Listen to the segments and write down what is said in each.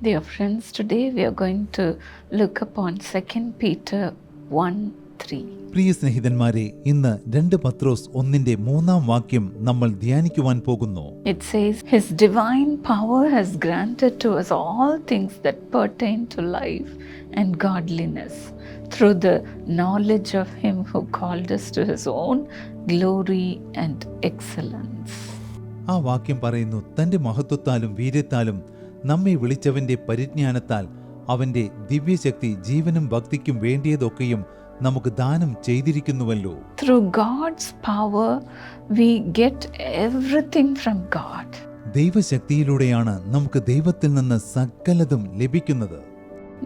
Dear friends, today we are going to look upon 2 Peter 1 3. പ്രിയ സ്നേഹിതന്മാരെ ഇന്ന് രണ്ട് പത്രോസ് ഒന്നിന്റെ മൂന്നാം വാക്യം നമ്മൾ ധ്യാനിക്കുവാൻ പോകുന്നു It says, His divine power has granted to us all things that pertain to life and godliness through the knowledge of Him who called us to His own glory and excellence. ആ വാക്യം പറയുന്നു തന്റെ മഹത്വത്താലും വീര്യത്താലും നമ്മെ വിളിച്ചവന്റെ പരിജ്ഞാനത്താൽ അവന്റെ ദിവ്യശക്തി ജീവനും ഭക്തിക്കും വേണ്ടിയതൊക്കെയും നമുക്ക് ദാനം ചെയ്തിരിക്കുന്നുവല്ലോ. Through God's power we get everything from God. ദൈവശക്തിയിലൂടെയാണ് നമുക്ക് ദൈവത്തിൽ നിന്ന് സകലതും ലഭിക്കുന്നത്.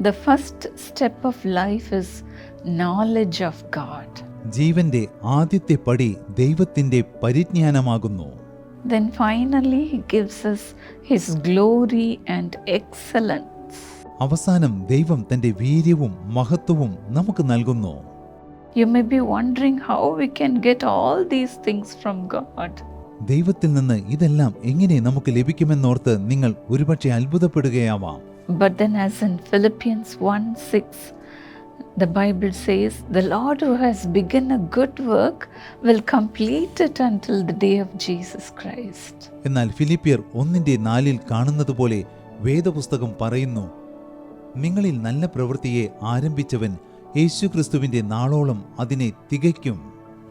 The first step of life is knowledge of God ജീവന്റെ ആദ്യത്തെ പടി ദൈവത്തിന്റെ പരിജ്ഞാനമാകുന്നു. Then finally, He gives us His glory and excellence. അവസാനം ദൈവം തന്റെ വീര്യവും മഹത്വവും നമുക്ക് നൽകുന്നു You may be wondering how we can get all these things from God. ദൈവത്തിൽ നിന്ന് ഇതെല്ലാം എങ്ങനെ നമുക്ക് ലഭിക്കുമെന്നോർത്ത് നിങ്ങൾ ഒരുപക്ഷെ അത്ഭുതപ്പെടുകയാവാം But then, as in Philippians 1 6, the Bible says, The Lord who has begun a good work will complete it until the day of Jesus Christ. എന്നാൽ ഫിലിപ്പിയർ ഒന്നിന്റെ നാലിൽ കാണുന്നത് പോലെ വേദപുസ്തകം പറയുന്നു നിങ്ങളിൽ നല്ല പ്രവൃത്തിയെ ആരംഭിച്ചവൻ യേശുക്രിസ്തുവിന്റെ നാളോളം അതിനെ തികയ്ക്കും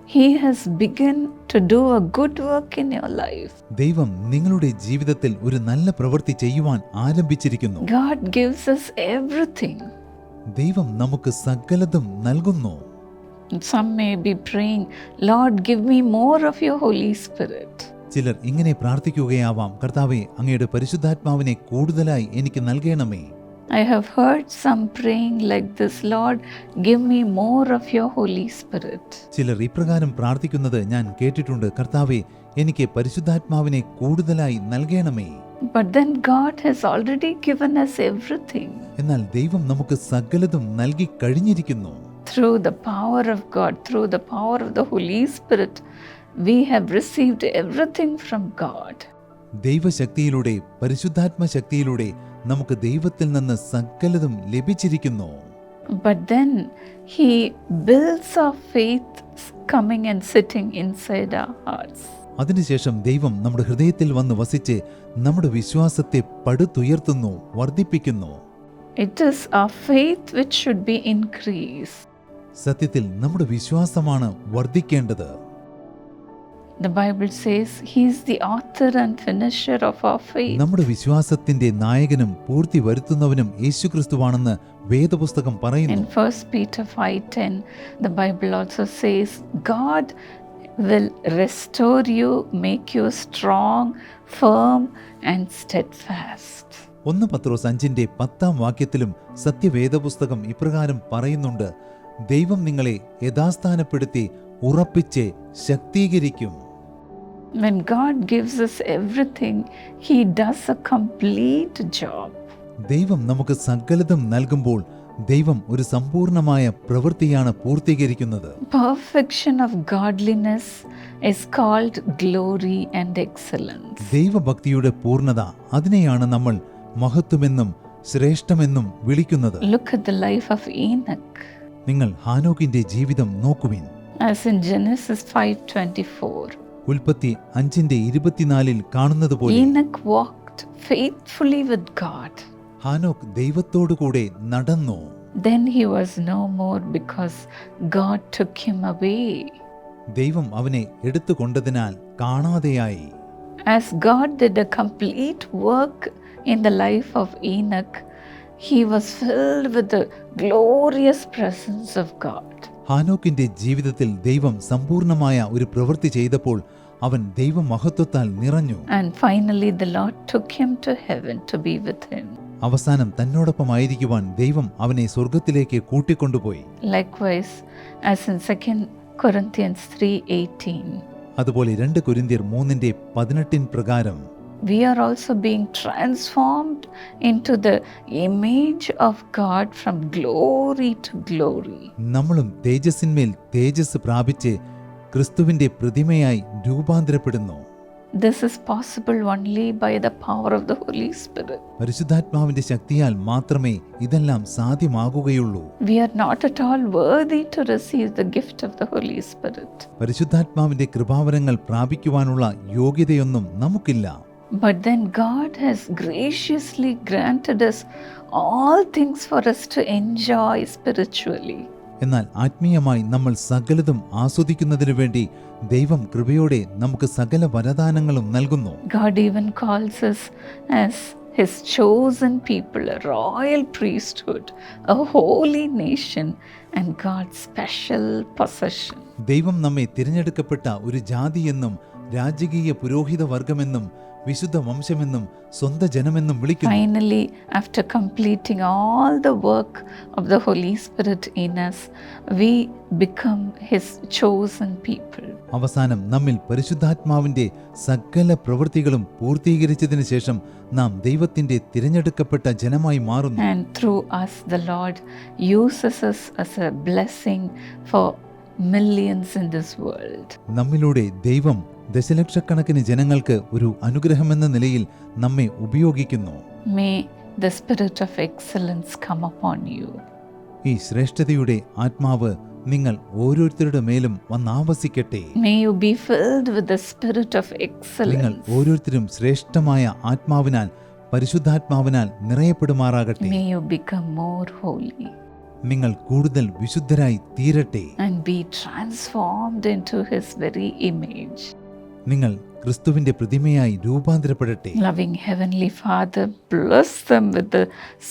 He has begun to do a good work in your life. ദൈവം നിങ്ങളുടെ ജീവിതത്തിൽ ഒരു നല്ല പ്രവൃത്തി ചെയ്യുവാൻ ആരംഭിച്ചിരിക്കുന്നു God gives us everything. ദൈവം നമുക്ക് സകലതും നൽകുന്നു Some may be praying, Lord, give me more of your Holy Spirit. ചിലർ ഇങ്ങനെ പ്രാർത്ഥിക്കുകയാവാം കർത്താവെ അങ്ങയുടെ പരിശുദ്ധാത്മാവിനെ കൂടുതലായി എനിക്ക് നൽകണമേ I have heard some praying like this Lord, give me more of your Holy Spirit. ചിലർ ഇപ്രകാരം പ്രാർത്ഥിക്കുന്നത് ഞാൻ കേട്ടിട്ടുണ്ട് കർത്താവെ എനിക്ക് പരിശുദ്ധാത്മാവിനെ കൂടുതലായി നൽകണമേ But then God has already given us everything. എന്നാൽ ദൈവം നമുക്ക് സകലതും നൽകി കഴിഞ്ഞിരിക്കുന്നു Through the power of God, through the power of the Holy Spirit, we have received everything from God. ദൈവശക്തിയിലൂടെ പരിശുദ്ധാത്മ ശക്തിയിലൂടെ നമുക്ക് ദൈവത്തിൽ നിന്ന് സകലതും ലഭിച്ചിരിക്കുന്നു. But then He builds our faith coming and sitting inside our hearts. അതിനുശേഷം ദൈവം നമ്മുടെ ഹൃദയത്തിൽ വന്ന് വസിച്ച് നമ്മുടെ വിശ്വാസത്തെ പടുത്തുയർത്തുന്നു വർദ്ധിപ്പിക്കുന്നു. It is our faith which should be increase സത്യത്തിൽ നമ്മുടെ വിശ്വാസമാണ് വർദ്ധിക്കേണ്ടത്. The Bible says He is the author and finisher of our faith. നമ്മുടെ വിശ്വാസത്തിന്റെ നായകനും പൂർത്തി വരുത്തുന്നവനും യേശുക്രിസ്തുവാണെന്ന് വേദപുസ്തകം പറയുന്നു In 1 Peter 5:10, the Bible also says, God will restore you, make you strong, firm, and steadfast. ഒന്ന് പത്രോസ് അഞ്ചിന്റെ പത്താം വാക്യത്തിലും സത്യവേദപുസ്തകം ഇപ്രകാരം പറയുന്നുണ്ട് ദൈവം നിങ്ങളെ യഥാസ്ഥാനപ്പെടുത്തി ഉറപ്പിച്ച് ശക്തീകരിക്കും When God gives us everything, He does a complete job. ദൈവം നമുക്ക് സകലതും നൽകുമ്പോൾ ദൈവം ഒരു സമ്പൂർണമായ പ്രവൃത്തിയാണ് പൂർത്തീകരിക്കുന്നത് Perfection of godliness is called glory and excellence. ദൈവഭക്തിയുടെ പൂർണത അതിനെയാണ് നമ്മൾ മഹത്വമെന്നും ശ്രേഷ്ഠമെന്നും വിളിക്കുന്നത് look at the life of Enoch. നിങ്ങൾ ഹാനോക്കിന്റെ ജീവിതം നോക്കുവിൻ ആസ് ഇൻ Genesis 5:24, ഉൽപ്പത്തി അഞ്ചിന്റെ ഇരുപത്തിനാലിൽ കാണുന്നത് പോലെ Enoch ദൈവത്തോടു കൂടെ. ഹാനോക്ക് നടന്നു Then he was no more because God took him away. ദൈവം അവനെ എടുത്തുകൊണ്ടതിനാൽ കാണാതെയായി As God did a complete work in the life of Enoch, he was filled with the glorious presence of God. ഹാനോക്കിന്റെ ജീവിതത്തിൽ ദൈവം സമ്പൂർണമായ ഒരു പ്രവൃത്തി ചെയ്തപ്പോൾ അവൻ ദൈവ മഹത്വത്താൽ നിറഞ്ഞു അവസാനം തന്നോടൊപ്പം ആയിരിക്കുവാൻ ദൈവം അവനെ സ്വർഗത്തിലേക്ക് കൂട്ടിക്കൊണ്ടുപോയി. അതുപോലെ രണ്ട് കുരിന്തിയർ മൂന്നിന്റെ പതിനെട്ടിൻ പ്രകാരം. We are also being transformed into the image of God from glory to glory നമ്മളും തേജസ്സിന്മേൽ തേജസ് പ്രാപിച്ച് ക്രിസ്തുവിന്റെ പ്രതിമയായി രൂപാന്തരപ്പെടുന്നു This is possible only by the power of the Holy Spirit. പരിശുദ്ധാത്മാവിന്റെ ശക്തിയാൽ മാത്രമേ ഇതെല്ലാം സാധ്യമാകുകയുള്ളൂ We are not at all worthy to receive the gift of the Holy Spirit. പരിശുദ്ധാത്മാവിന്റെ കൃപാവരങ്ങൾ പ്രാപിക്കുവാനുള്ള യോഗ്യതയൊന്നും നമുക്കില്ല But then God has graciously granted us all things for us to enjoy spiritually. എന്നാൽ ആത്മീയമായി നമ്മൾ സകലതും ആസ്വദിക്കുന്നതിനു വേണ്ടി ദൈവം കൃപയോടെ നമുക്ക് സകല വരദാനങ്ങളും നൽകുന്നു God even calls us as His chosen people, a royal priesthood, a holy nation, and God's special possession. ദൈവം നമ്മെ തിരഞ്ഞെടുക്കപ്പെട്ട ഒരു ജാതിയെന്നും രാജകീയ പുരോഹിത വർഗമെന്നും വിശുദ്ധ വംശമെന്നും സ്വന്ത ജനമെന്നും വിളിക്കുന്നു Finally, after completing all the work of the Holy Spirit in us, we become His chosen people. അവസാനം നമ്മിൽ പരിശുദ്ധാത്മാവിന്റെ സകല പ്രവൃത്തികളും പൂർത്തീകരിച്ചതിനു ശേഷം നാം ദൈവത്തിന്റെ തിരഞ്ഞെടുക്കപ്പെട്ട ജനമായി മാറുന്നു And through us, the Lord uses us as a blessing for millions in this world. നമ്മിലൂടെ ദൈവം ദശലക്ഷക്കണക്കിന് ജനങ്ങൾക്ക് ഒരു അനുഗ്രഹമെന്ന നിലയിൽ നമ്മെ ഉപയോഗിക്കുന്നു. May the spirit of excellence come upon you. ഈ ശ്രേഷ്ഠതയുടെ ആത്മാവ് നിങ്ങൾ ഓരോരുത്തരുടെ മേലും വന്നാവസിക്കട്ടെ. May you be filled with the spirit of നിങ്ങൾ ഓരോരുത്തരും ശ്രേഷ്ഠമായ ആത്മാവിനാൽ പരിശുദ്ധാത്മാവിനാൽ നിറയപ്പെടുമാറാകട്ടെ. May you become more holy. നിങ്ങൾ കൂടുതൽ വിശുദ്ധരായി തീരട്ടെ. And be transformed into His very image. നിങ്ങൾ ക്രിസ്തുവിന്റെ പ്രതിമയായി രൂപാന്തരപ്പെടട്ടെ Loving Heavenly Father, bless them with the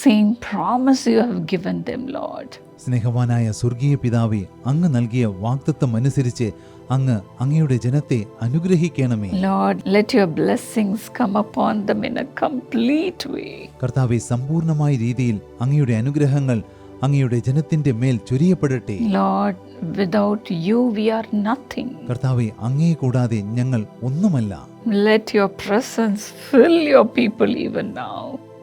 same promise you have given them, Lord. സ്നേഹവാനായ സ്വർഗീയ പിതാവേ അങ്ങ് നൽകിയ വാക്തത്വം അനുസരിച്ച് അങ്ങ് അങ്ങയുടെ ജനത്തെ അനുഗ്രഹിക്കണമേ Lord, let your blessings come upon them in a complete way. കർത്താവേ സമ്പൂർണമായ രീതിയിൽ അങ്ങയുടെ അനുഗ്രഹങ്ങൾ അങ്ങയുടെ ജനത്തിന്റെ മേൽ ചുരിയപ്പെടട്ടെ. Without you we are nothing കർത്താവെ അങ്ങയെ കൂടാതെ ഞങ്ങൾ ഒന്നുമല്ല. Let your presence fill your people even now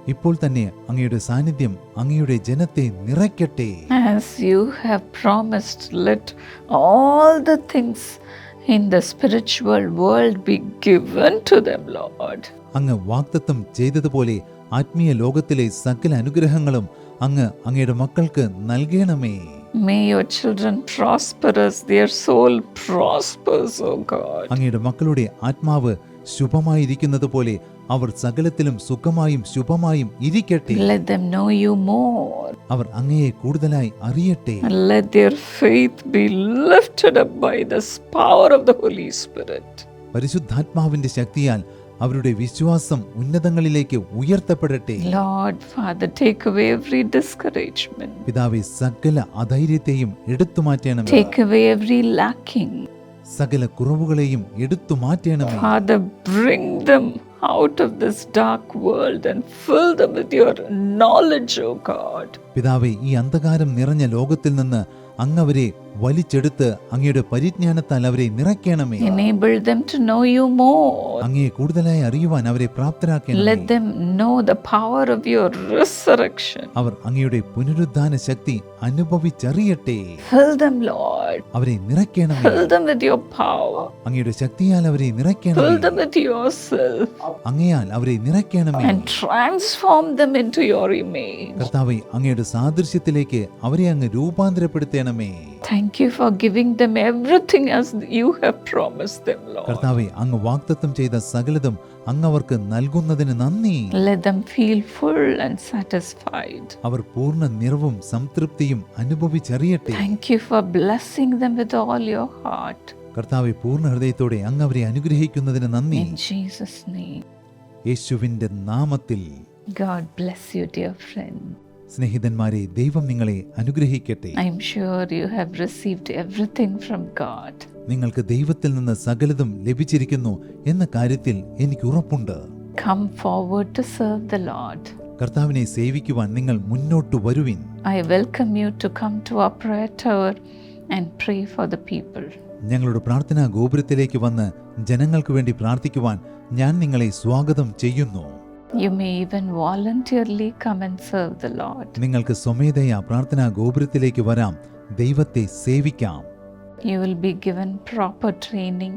ഇപ്പോൾ തന്നെ അങ്ങയുടെ സാന്നിധ്യം അങ്ങയുടെ ജനത്തെ നിറയ്ക്കട്ടെ. As you have promised let all the things in the spiritual world be given to them Lord അങ്ങ് വാഗ്ദത്തം ചെയ്തതുപോലെ ആത്മീയ ലോകത്തിലെ സകല അനുഗ്രഹങ്ങളും അങ്ങ് അങ്ങയുടെ മക്കൾക്ക് നൽകണമേ May your children prosper as their soul prospers, O God. അങ്ങയുടെ മക്കളുടെ ആത്മാവ് ശുഭമായിരിക്കുന്നത് പോലെ അവർ സകലത്തിലും സുഖമായും ശുഭമായും ഇരിക്കട്ടെ Let them know you more. അവർ അങ്ങയെ കൂടുതലായി അറിയട്ടെ And let their faith be lifted up by the power of the Holy Spirit. പരിശുദ്ധാത്മാവിന്റെ ശക്തിയാൽ അവരുടെ വിശ്വാസം ഉന്നതങ്ങളിലേക്ക് ഉയർത്തപ്പെടട്ടെ Lord, Father, take away every discouragement, പിതാവെ സകല അധൈര്യത്തെയും എടുത്തു മാറ്റണമേ take away every lacking. സകല കുറവുകളെയും എടുത്തു മാറ്റണമേ Father, bring them out of this dark world and fill them with your knowledge, O God. പിതാവേ ഈ അന്ധകാരം നിറഞ്ഞ ലോകത്തിൽ നിന്ന് അങ്ങ് അവരെ വലിച്ചെടുത്ത് അങ്ങയുടെ പരിജ്ഞാനത്താൽ അവരെ നിറയ്ക്കണമേ Enable them to know you more. അങ്ങയെ കൂടുതലായി അറിയുവാൻ അവരെ പ്രാപ്തരാക്കണമേ Let them know the power of your resurrection. അവർ അങ്ങയുടെ പുനരുദ്ധാന ശക്തി അനുഭവിച്ചറിയട്ടെ Fill them, Lord. അവരെ നിറയ്ക്കണമേ Fill them with your power. അങ്ങയുടെ ശക്തിയാൽ അവരെ Fill നിറയ്ക്കണമേ them with yourself അങ്ങയാൽ അവരെ നിറയ്ക്കണമേ and transform them into your image. കർത്താവെ അങ്ങയുടെ സാദൃശ്യത്തിലേക്ക് അവരെ അങ്ങ് രൂപാന്തരപ്പെടുത്തണമേ Thank you for giving them everything as you have promised them, Lord. കർത്താവെ അങ്ങ് വാഗ്ദത്തം ചെയ്ത സകലതും അങ്ങ് അവർക്ക് നൽകുന്നതിന് നന്ദി Let them feel full and satisfied. അവർ പൂർണ നിറവും സംതൃപ്തിയും അനുഭവിച്ചറിയട്ടെ Thank you for blessing them with all your heart. കർത്താവെ പൂർണ ഹൃദയത്തോടെ അങ്ങ് അവരെ അനുഗ്രഹിക്കുന്നതിന് നന്ദി. In Jesus' name. യേശുവിന്റെ നാമത്തിൽ. God bless you, dear friend. സ്നേഹിതന്മാരെ ദൈവം നിങ്ങളെ അനുഗ്രഹിക്കട്ടെ. I'm sure you have received everything from God നിങ്ങൾക്ക് ദൈവത്തിൽ നിന്ന് സകലതും ലഭിച്ചിരിക്കുന്നു എന്ന കാര്യത്തിൽ എനിക്ക് ഉറപ്പുണ്ട്. Come forward to serve the Lord കർത്താവിനെ സേവിക്കുവാൻ നിങ്ങൾ മുന്നോട്ട് വരുവിൻ. I welcome you to come to our prayer tower. And pray for the people. ഞങ്ങളുടെ പ്രാർത്ഥനാ ഗോപുരത്തിലേക്ക് വന്ന് ജനങ്ങൾക്ക് വേണ്ടി പ്രാർത്ഥിക്കുവാൻ ഞാൻ നിങ്ങളെ സ്വാഗതം ചെയ്യുന്നു You may even voluntarily come and serve the Lord. നിങ്ങൾക്ക് സ്വമേധയാ പ്രാർത്ഥനാ ഗോപുരത്തിലേക്ക് വരാം ദൈവത്തെ സേവിക്കാം You will be given proper training.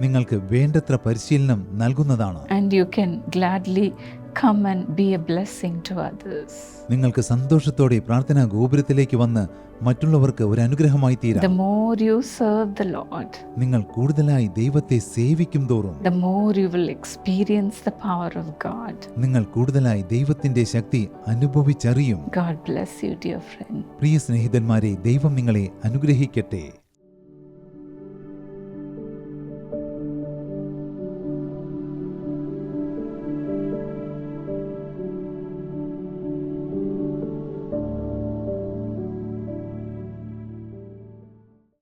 നിങ്ങൾക്ക് വേണ്ടത്ര പരിശീലനം നൽകുന്നതാണ് and you can gladly come and be a blessing to others. നിങ്ങൾക്ക് സന്തോഷത്തോടെ പ്രാർത്ഥനാ ഗോപുരത്തിലേക്ക് വന്ന് മറ്റുള്ളവർക്ക് ഒരു അനുഗ്രഹമായി The തീരാം more you serve the Lord, നിങ്ങൾ കൂടുതലായി ദൈവത്തെ സേവിക്കും തോറും the more you will experience the power of God. നിങ്ങൾ കൂടുതലായി ദൈവത്തിന്റെ ശക്തി അനുഭവിച്ചറിയും God bless you, dear friend. പ്രിയ സ്നേഹിതന്മാരെ ദൈവം നിങ്ങളെ അനുഗ്രഹിക്കട്ടെ